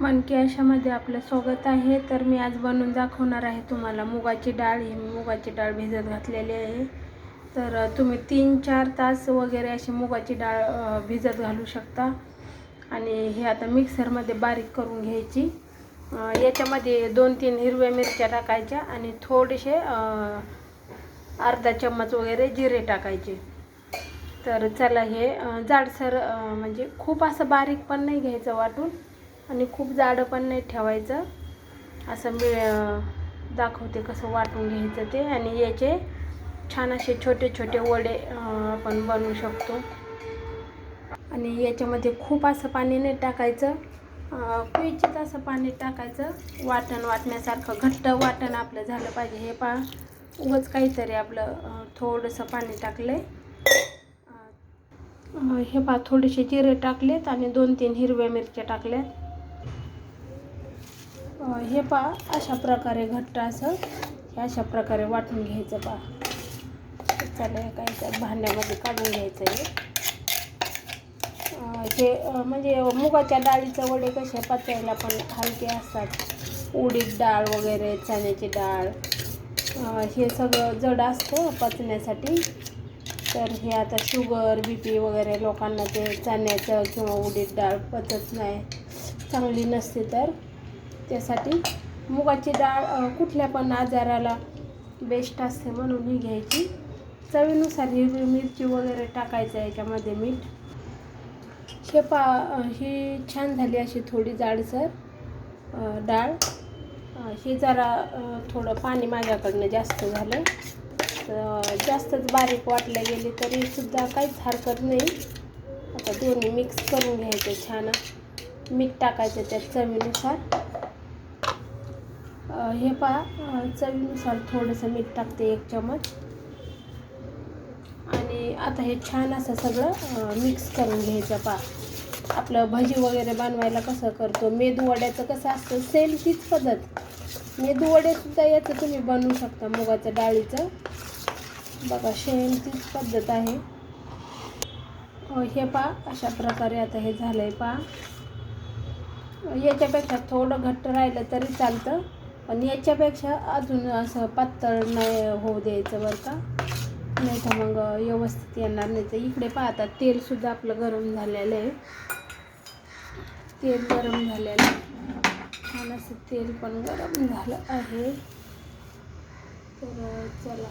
मनकी अशामध्ये आपलं स्वागत आहे. तर मी आज बनवून दाखवणार आहे तुम्हाला मुगाची डाळ. ही मी मुगाची डाळ भिजत घातलेली आहे. तर तुम्ही तीन चार तास वगैरे अशी मुगाची डाळ भिजत घालू शकता. आणि हे आता मिक्सरमध्ये बारीक करून घ्यायची. याच्यामध्ये दोन तीन हिरव्या मिरच्या टाकायच्या आणि थोडेसे अर्धा चम्मच वगैरे जिरे टाकायचे. तर चला हे जाडसर म्हणजे खूप असं बारीक पण नाही घ्यायचं वाटून. आणि खूप जाडं पण नाही ठेवायचं. असं मी दाखवते कसं वाटून घ्यायचं ते. आणि याचे छान असे छोटे छोटे वडे आपण बनवू शकतो. आणि याच्यामध्ये खूप असं पाणी नाही टाकायचं. क्वचित असं पाणी टाकायचं. वाटण वाटण्यासारखं घट्ट वाटण आपलं झालं पाहिजे. हे पा उगच काहीतरी आपलं थोडंसं पाणी टाकलं आहे हे पा थोडेसे जिरे टाकलेत आणि दोन तीन हिरव्या मिरच्या टाकल्यात. हे पा अशा प्रकारे घट्ट असं हे अशा प्रकारे वाटून घ्यायचं पा चालेल काय तर भांड्यामध्ये काढून घ्यायचं हे. हे म्हणजे मुगाच्या डाळीचं वडे कसे पचायला पण हलके असतात. उडीद डाळ वगैरे चण्याची डाळ हे सगळं जड असतं पचण्यासाठी. तर हे आता शुगर बी पी वगैरे लोकांना ते चण्याचं किंवा उडीद डाळ पचत नाही. चांगली नसते तर. त्यासाठी मुगाची डाळ कुठल्या पण आजाराला बेस्ट असते म्हणून ही घ्यायची. चवीनुसार हिरवी मिरची वगैरे टाकायचं याच्यामध्ये मीठ. शेपा ही छान झाली अशी थोडी जाडसर डाळ. ही जरा थोडं पाणी माझ्याकडनं जास्त झालं तर जास्तच बारीक वाटल्या गेली तरी सुद्धा काहीच हरकत नाही. आता दोन्ही मिक्स करून घ्यायचं छान. मीठ टाकायचं त्यात चवीनुसार. हे पहा चवीनुसार थोडंसं मीठ टाकते एक चमच आणि आता हे छान असं सगळं मिक्स करून घ्यायचं पा आपलं भजी वगैरे बनवायला कसं करतो मेदू वड्याचं कसं असतं सेम तीच पद्धत. मेदू वडेसुद्धा याचं तुम्ही बनवू शकता मुगाचं डाळीचं. बघा सेम तीच पद्धत आहे. हे पा अशा प्रकारे आता हे झालं आहे पा याच्यापेक्षा थोडं घट्ट राहिलं तरी चालतं. पण याच्यापेक्षा अजून असं पातळ नाही होऊ द्यायचं बरं का. नाही तर मग व्यवस्थित येणार नाही तर इकडे पाहता तेलसुद्धा आपलं गरम झालेलं आहे. तेल गरम झालेलं आहे. छान असं तेल पण गरम झालं आहे. तर चला.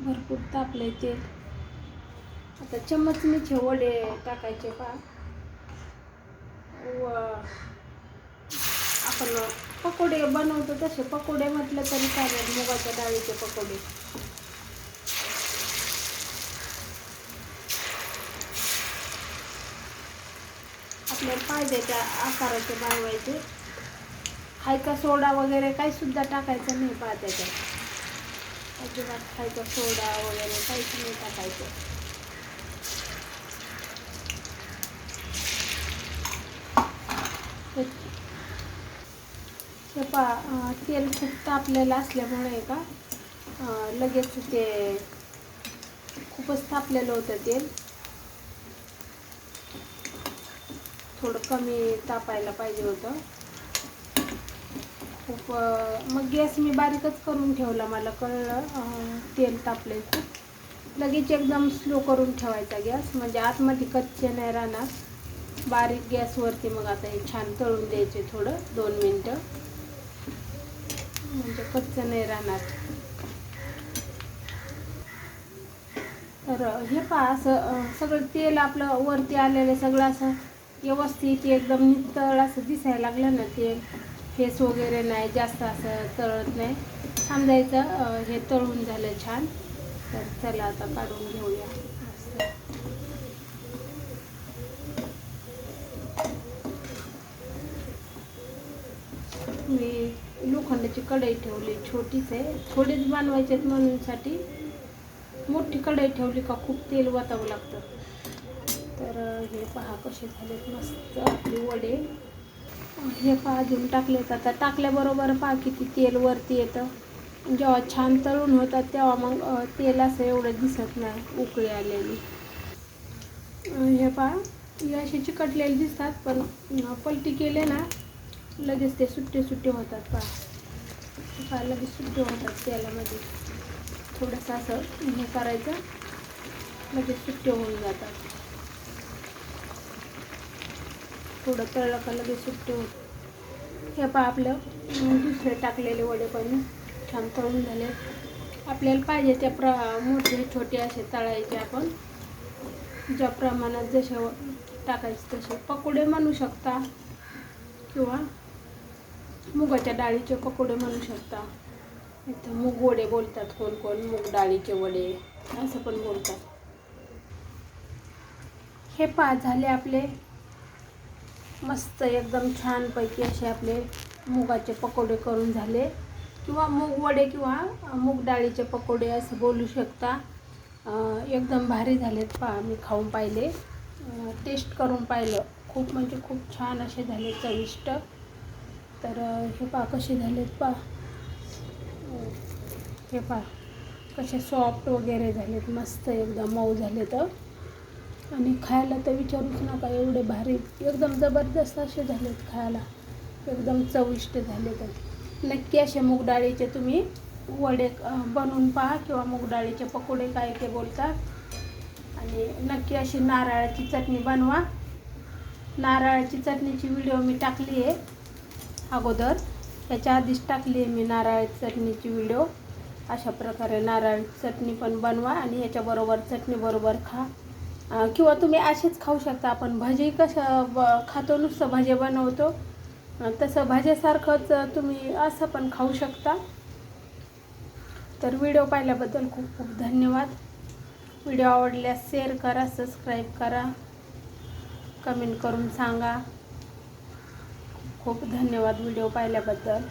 भरपूर तापले तेल. आता चम्मचनीचे वडे टाकायचे पा व आपण पकोडे बनवतो तसे पकोडे म्हटलं तरी चालेल मुगाच्या डाळीचे पकोडे. आपल्याला पाहिजे त्या आकाराचे बनवायचे. खायचा सोडा वगैरे काही सुद्धा टाकायचं नाही पहा अजिबात खायचा सोडा वगैरे काहीच नाही टाकायचं. हे- हे पा तेल खूप तापलेलं असल्यामुळे का लगेच ते खूपच तापलेलं होतं तेल. थोडं कमी तापायला पाहिजे होतं. खूप मग गॅस मी बारीकच करून ठेवला मला कळलं तेल तापले खूप. लगेच एकदम स्लो करून ठेवायचा गॅस म्हणजे आतमध्ये कच्चे नाही राहणार. बारीक गॅसवरती मग आता हे छान तळून द्यायचे थोडं दोन मिनटं. म्हणजे कच्चं नाही राहणार. तर हे पहा असं सगळं तेल आपलं वरती आलेलं सगळं असं व्यवस्थित एकदम नितळ असं दिसायला लागलं ना तेल. फेस वगैरे नाही जास्त असं तळत नाही. समजायचं हे तळून झालं छान. तर चला आता काढून घेऊया. असं. मी लोखंडाची कढई ठेवली छोटीच आहे थोडीच बनवायचे आहेत म्हणूनसाठी मोठी कढई ठेवली का खूप तेल वतावं लागतं. तर हे पहा कसे झालेत मस्त आपले वडे. हे पहा अजून टाकलेत आता. टाकल्याबरोबर पहा किती तेल वरती येतं. जेव्हा छान तळून होतात तेव्हा मग तेल असं एवढं दिसत नाही उकळी आलेली. हे पहा हे असे चिकटलेले दिसतात पण पलटी केले ना लगेच ते सुट्टे सुट्टे होतात पहा. पहा लगेच सुट्टे होतात तेलामध्ये थोडंसं असं हे करायचं. लगेच सुट्टे होऊन जातात. थोडं तळलं का लगेच सुट्टे होत हे पहा आपलं दुसरे टाकलेले वडे पण छान तळून झाले. आपल्याला पाहिजे त्या प्र मोठे छोटे असे तळायचे आपण. ज्या प्रमाणात जसे टाकायचे तसे. पकोडे म्हणू शकता किंवा मुगाच्या डाळीचे पकोडे म्हणू शकता. इथं मूग वडे बोलतात कोण कोण मूग डाळीचे वडे असं पण बोलतात. हे पा झाले आपले मस्त एकदम छानपैकी असे आपले मुगाचे पकोडे करून झाले. किंवा मूग वडे किंवा मूग डाळीचे पकोडे असं बोलू शकता. एकदम भारी झालेत पहा मी खाऊन पाहिले. टेस्ट करून पाहिलं. खूप म्हणजे खूप छान असे झाले चविष्ट. तर हे पा कसे झालेत पा हे पहा कसे सॉफ्ट वगैरे झालेत मस्त एकदम मऊ झाले तर आणि खायला तर विचारूच नका एवढे भारी एकदम जबरदस्त असे झालेत खायला. एकदम चविष्ट झाले तर नक्की असे मूगडाळीचे तुम्ही वडे बनवून पहा किंवा मूगडाळीचे पकोडे काय ते बोलतात आणि नक्की अशी नारळाची चटणी बनवा. नारळाची चटणीची व्हिडिओ मी टाकली आहे. अगोदर. त्याच्या आधीच टाकली आहे मी नारळ चटणीची व्हिडिओ. अशा प्रकारे नारळ चटणी पण बनवा आणि याच्याबरोबर चटणीबरोबर खा. किंवा तुम्ही असेच खाऊ शकता. आपण भजी कसं ब खातो नुसतं भजे बनवतो. तसं भाज्यासारखंच तुम्ही असं पण खाऊ शकता. तर व्हिडिओ पाहिल्याबद्दल खूप खूप धन्यवाद. व्हिडिओ आवडल्यास शेअर करा सबस्क्राईब करा. कमेंट करून सांगा. खूप धन्यवाद व्हिडिओ पाहिल्याबद्दल.